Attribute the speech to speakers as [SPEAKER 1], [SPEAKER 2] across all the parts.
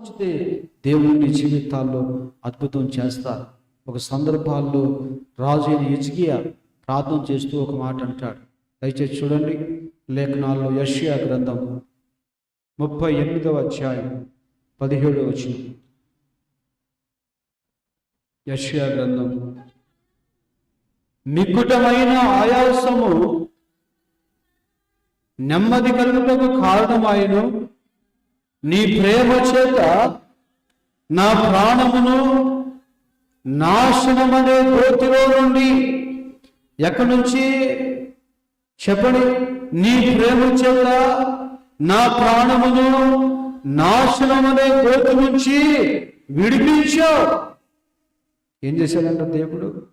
[SPEAKER 1] ఆలోచితే దేవుని జీవితాల్లో అద్భుతం చేస్తారు ఒక సందర్భాల్లో రాజు అయిన ప్రార్థన చేస్తూ ఒక మాట అంటాడు. దయచేసి చూడండి లేఖనాల్లో యష్యా గ్రంథం ముప్పై ఎనిమిదవ అధ్యాయం పదిహేడు వచ్చిన యష్యా గ్రంథం నికుటమైన ఆయాసము నెమ్మది కలుగుటకు కారణమాయను. నీ ప్రేమ చేత నా ప్రాణమును నాశనమనే కోతిలో నుండి ఎక్కడి నుంచి? చెప్పండి. నీ ప్రేమ చేత నా ప్రాణమును నాశనమనే కోతి నుంచి విడిపించావు ఏం చేశాడంట దేవుడు?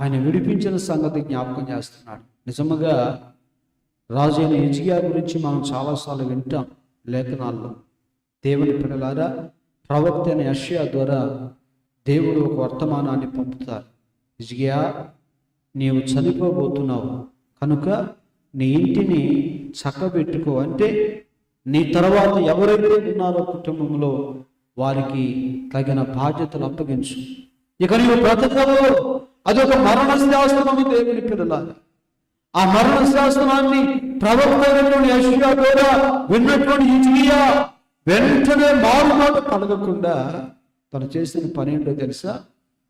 [SPEAKER 1] ఆయన విడిపించిన సంగతి జ్ఞాపకం చేస్తున్నాడు. నిజముగా రాజైన ఇజియా గురించి మనం చాలాసార్లు వింటాం. లేఖనాల్లో దేవుని పిల్లలారా ప్రవక్త అయిన యష్యా ద్వారా దేవుడు ఒక వర్తమానాన్ని పంపుతారు. ఇజియా నీవు చనిపోబోతున్నావు. కనుక నీ ఇంటిని చక్కబెట్టుకో. అంటే నీ తర్వాత ఎవరైతే ఉన్నారో కుటుంబంలో వారికి తగిన బాధ్యతలు అప్పగించు. ఇక నీవు బ్రతకవు. అది ఒక మరణ శాస్త్రము దేవుని పిల్లలారా. ఆ మరణ శాసనాన్ని ప్రవక్త అయినటువంటి కూడా విన్నటువంటి ఇజియా వెంటనే మారుమాట కలగకుండా తను చేసిన పని ఏంటో తెలుసా?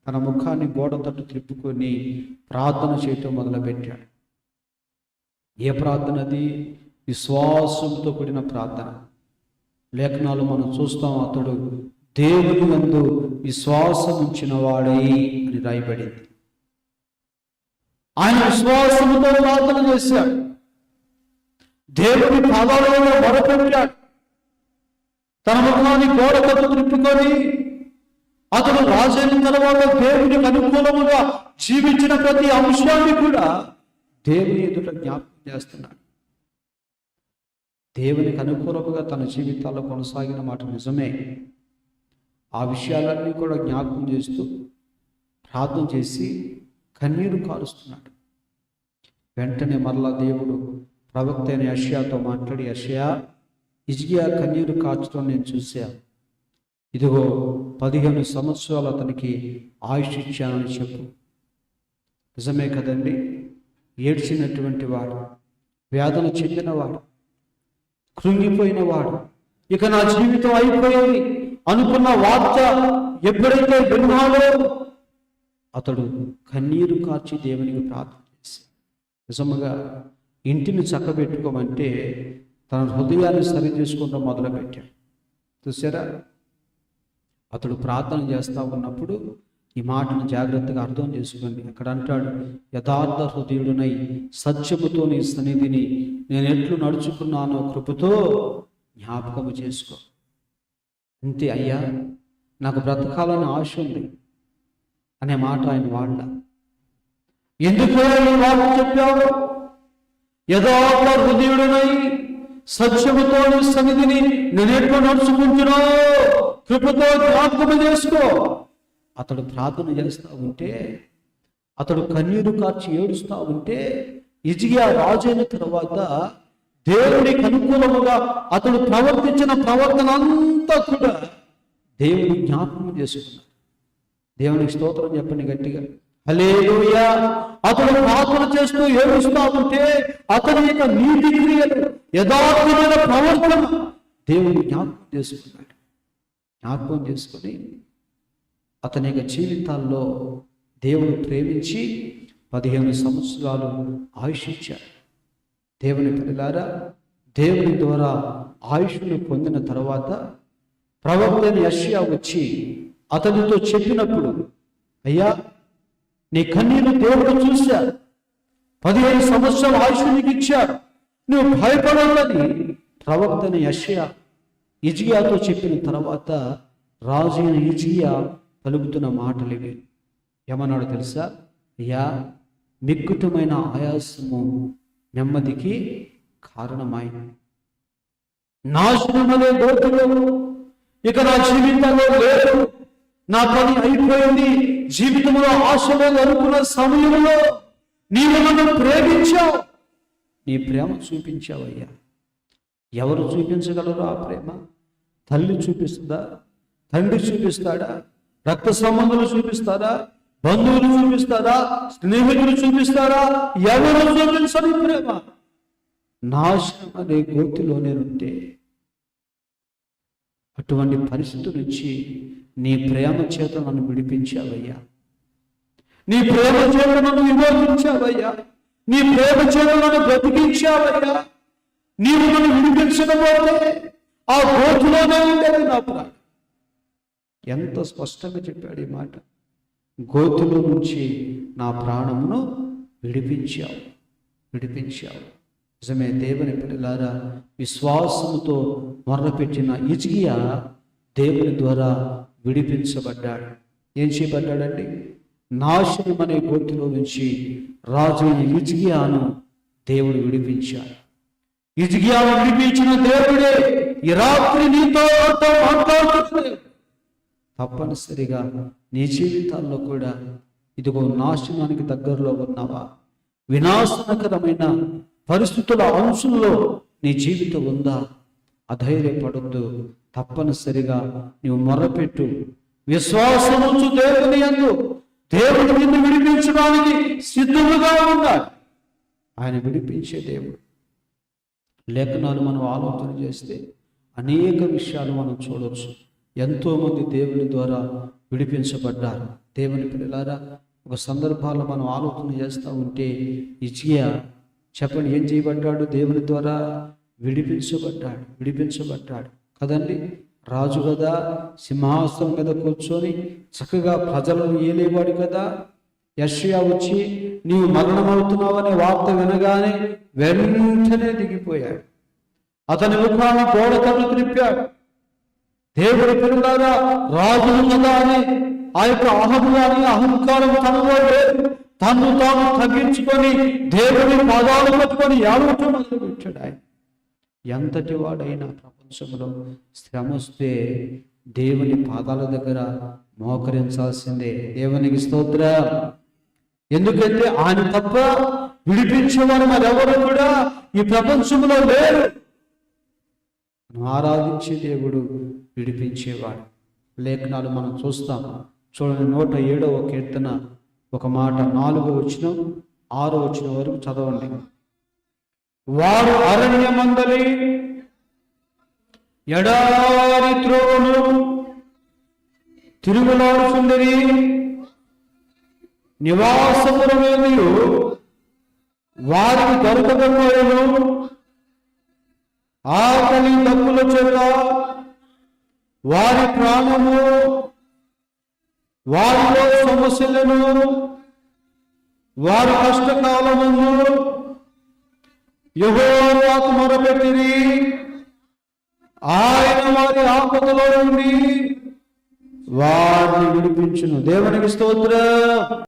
[SPEAKER 1] తన ముఖాన్ని గోడ తట్టు తిప్పుకొని ప్రార్థన చేయటం మొదలుపెట్టాడు. ఏ ప్రార్థన అది? విశ్వాసంతో కూడిన ప్రార్థన. లేఖనాలు మనం చూస్తాం అతడు దేవుని నందు విశ్వాసం ఉంచిన వాడై అని రాయబడింది. ఆయన విశ్వాసముతో ప్రార్థన చేశాడు. దేవుని పాదాలలో మొరపెట్టాడు తన ముఖాన్ని గోడ కట్టు తిప్పుకొని రాజైన తర్వాత దేవునికి అనుకూలముగా జీవించిన ప్రతి అంశాన్ని కూడా దేవుని ఎదుట జ్ఞాపకం చేస్తున్నాడు. దేవునికి అనుకూలముగా తన జీవితాల్లో కొనసాగిన మాట నిజమే. ఆ విషయాలన్నీ కూడా జ్ఞాపకం చేస్తూ ప్రార్థన చేసి కన్నీరు కారుస్తున్నాడు. వెంటనే మరలా దేవుడు ప్రవక్త అయిన యష్యాతో మాట్లాడి యష్యా ఇజ్గియా కన్నీరు కాచడం నేను చూశాను ఇదిగో పదిహేను సంవత్సరాలు అతనికి ఆయుష్ ఇచ్చానని చెప్పు. నిజమే కదండి ఏడ్చినటువంటి వాడు వేదన చెందినవాడు కృంగిపోయిన వాడు. ఇక నా జీవితం అయిపోయింది అనుకున్న వార్త ఎప్పుడైతే బ్రహ్మాలో అతడు కన్నీరు కార్చి దేవునికి ప్రార్థన చేసి నిజముగా ఇంటిని చక్కబెట్టుకోమంటే తన హృదయాన్ని సరి చేసుకుంటూ మొదలుపెట్టాడు. చూసారా అతడు ప్రార్థన చేస్తా ఉన్నప్పుడు ఈ మాటను జాగ్రత్తగా అర్థం చేసుకోండి. అక్కడ అంటాడు యథార్థ హృదయుడునై సత్యముతో నీ సన్నిధిని నేను ఎట్లు నడుచుకున్నానో కృపతో జ్ఞాపకము చేసుకో. అంతే అయ్యా నాకు బ్రతకాలని ఆశ ఉంది. అనే మాట ఆయన వాళ్ళ ఎందుకు ఈ మాట చెప్పావు యథార్థ హృదయుడునై సత్యముతో నీ సన్నిధిని నేను ఎట్లు నడుచుకుంటున్నావు కృపతో జ్ఞాపకము చేసుకో. అతడు ప్రార్థన చేస్తూ ఉంటే అతడు కన్నీరు కార్చి ఏడుస్తూ ఉంటే ఇజియా రాజైన తర్వాత దేవుడికి అనుకూలముగా అతడు ప్రవర్తించిన ప్రవర్తన అంతా కూడా దేవుడు జ్ఞాపకం చేసుకున్నాడు. దేవునికి స్తోత్రం చెప్పండి గట్టిగా. హల్లెలూయా. అతడు ప్రార్థన చేస్తూ ఏడుస్తూ ఉంటే అతని యొక్క నీతి క్రియలు యథార్థమైన ప్రవర్తన దేవుని జ్ఞాపకం చేసుకున్నాడు. జ్ఞాపకం చేసుకొని అతని యొక్క జీవితాల్లో దేవుని ప్రేమించి పదిహేను సంవత్సరాలు ఆయుష్ దేవుని పిల్లారా దేవుని ద్వారా ఆయుష్ను పొందిన తర్వాత ప్రవక్తని యష్యా వచ్చి అతనితో చెప్పినప్పుడు అయ్యా నీ కన్నీరు దేవుడు చూశాడు పదిహేను సంవత్సరాలు ఆయుష్ నీకు ఇచ్చాడు. నువ్వు భయపడాలని ప్రవక్తన యషయా ఇజియాతో చెప్పిన తర్వాత రాజు అయిన ఇజియా పలుకుతున్న మాటలు ఇవి. ఏమన్నాడు తెలుసా? అయ్యా మిక్కుతమైన ఆయాసము నెమ్మదికి కారణమైంది నాశనమనే గోతులు ఇక నా జీవితంలో లేదు నా పని అయిపోయింది జీవితంలో ఆశ లేదు అనుకున్న సమయంలో నీవు నన్ను ప్రేమించావు. నీ ప్రేమ చూపించావయ్యా. ఎవరు చూపించగలరు ఆ ప్రేమ? తల్లి చూపిస్తుందా? తండ్రి చూపిస్తాడా? రక్త సంబంధులు చూపిస్తారా? బంధువులు చూపిస్తారా? స్నేహితులు చూపిస్తారా? ఎవరు చూపించని ప్రేమ? నాశనం అనే గోతిలో ఉంటే అటువంటి పరిస్థితి నుంచి నీ ప్రేమ చేత నన్ను విడిపించావయ్యా. నీ ప్రేమ చేత నన్ను విమోచించావయ్యా. నీ ప్రేమ చేత నన్ను బ్రతికించావయ్యా. నీవు నన్ను విడిపించకపోతే ఆ గోతులోనే ఉండేది నా ప్రాణం ఎంత స్పష్టంగా చెప్పాడు ఈ మాట. గోతులో నుంచి నా ప్రాణమును విడిపించావు. విడిపించావు. నిజమే దేవుని పిల్లలారా విశ్వాసముతో మొర్రపెట్టిన ఇజియా దేవుని ద్వారా విడిపించబడ్డాడు. ఏం చేయబడ్డాడండి? నాశనం అనే గోతిలో నుంచి రాజు ఇజిగియాను దేవుడు విడిపించాడు. ఇజిగియాను విడిపించిన దేవుడే ఈ రాత్రి నీతో తప్పనిసరిగా నీ జీవితాల్లో కూడా ఇదిగో నాశనానికి దగ్గరలో ఉన్నావా? వినాశనకరమైన పరిస్థితుల అంశంలో నీ జీవితం ఉందా? అధైర్యపడద్దు. తప్పనిసరిగా నీవు మొరపెట్టు. విశ్వాసముంచు దేవుని అందు దేవుడు నిన్ను విడిపించడానికి సిద్ధముగా ఉండాలి. ఆయన విడిపించే దేవుడు. లేఖనాలు మనం ఆలోచన చేస్తే అనేక విషయాలు మనం చూడవచ్చు ఎంతోమంది దేవుని ద్వారా విడిపించబడ్డారు. దేవుని పిల్లలారా ఒక సందర్భాల్లో మనం ఆలోచన చేస్తూ ఉంటే ఇజియా చెప్పండి ఏం చేయబడ్డాడు? దేవుని ద్వారా విడిపించబడ్డాడు విడిపించబడ్డాడు. కదండి? రాజు కదా సింహాసనం మీద కూర్చొని చక్కగా ప్రజలను ఏలేవాడు కదా. యష్యా వచ్చి నీవు మరణమవుతున్నావనే వార్త వినగానే వెంటనే దిగిపోయాడు. అతని ముఖాన్ని గోడ కన్ను త్రిప్పాడు దేవుడి పిల్లలారా రాజులు కదా అని ఆ యొక్క అహము అని అహంకారం తనలో లేదు. తను తాను తగ్గించుకొని దేవుడి పాదాలు పట్టుకొని యావటం మొదలుపెట్టాడు ఆయన. ఎంతటి వాడైనా ప్రపంచంలో శ్రమ వస్తే దేవుని పాదాల దగ్గర మోకరించాల్సిందే. దేవునికి స్తోత్ర. ఎందుకంటే ఆయన తప్ప విడిపించేవారు మరెవరు కూడా ఈ ప్రపంచంలో లేరు. ఆరాధించే దేవుడు విడిపించేవాడు. లేఖనాలు మనం చూస్తాం. చూడండి నూట ఏడవ కీర్తన ఒక మాట నాలుగో వచ్చిన ఆరో వచ్చిన వరకు చదవండి. వారు అరణ్యమందలి ఎడారి త్రోవను తిరుగులాడుచుండరి నివాసపురమేమియు వారికి దొరకకపోయేను ఆకలి తప్పుల చేత వారి ప్రాణము వారిలో సమస్యలను వారి కష్టకాలమును యహోవాకు మొరపెట్టిరి. ఆయన వారి ఆపదలో నుండి వారిని విడిపించును. దేవునికి స్తోత్రం.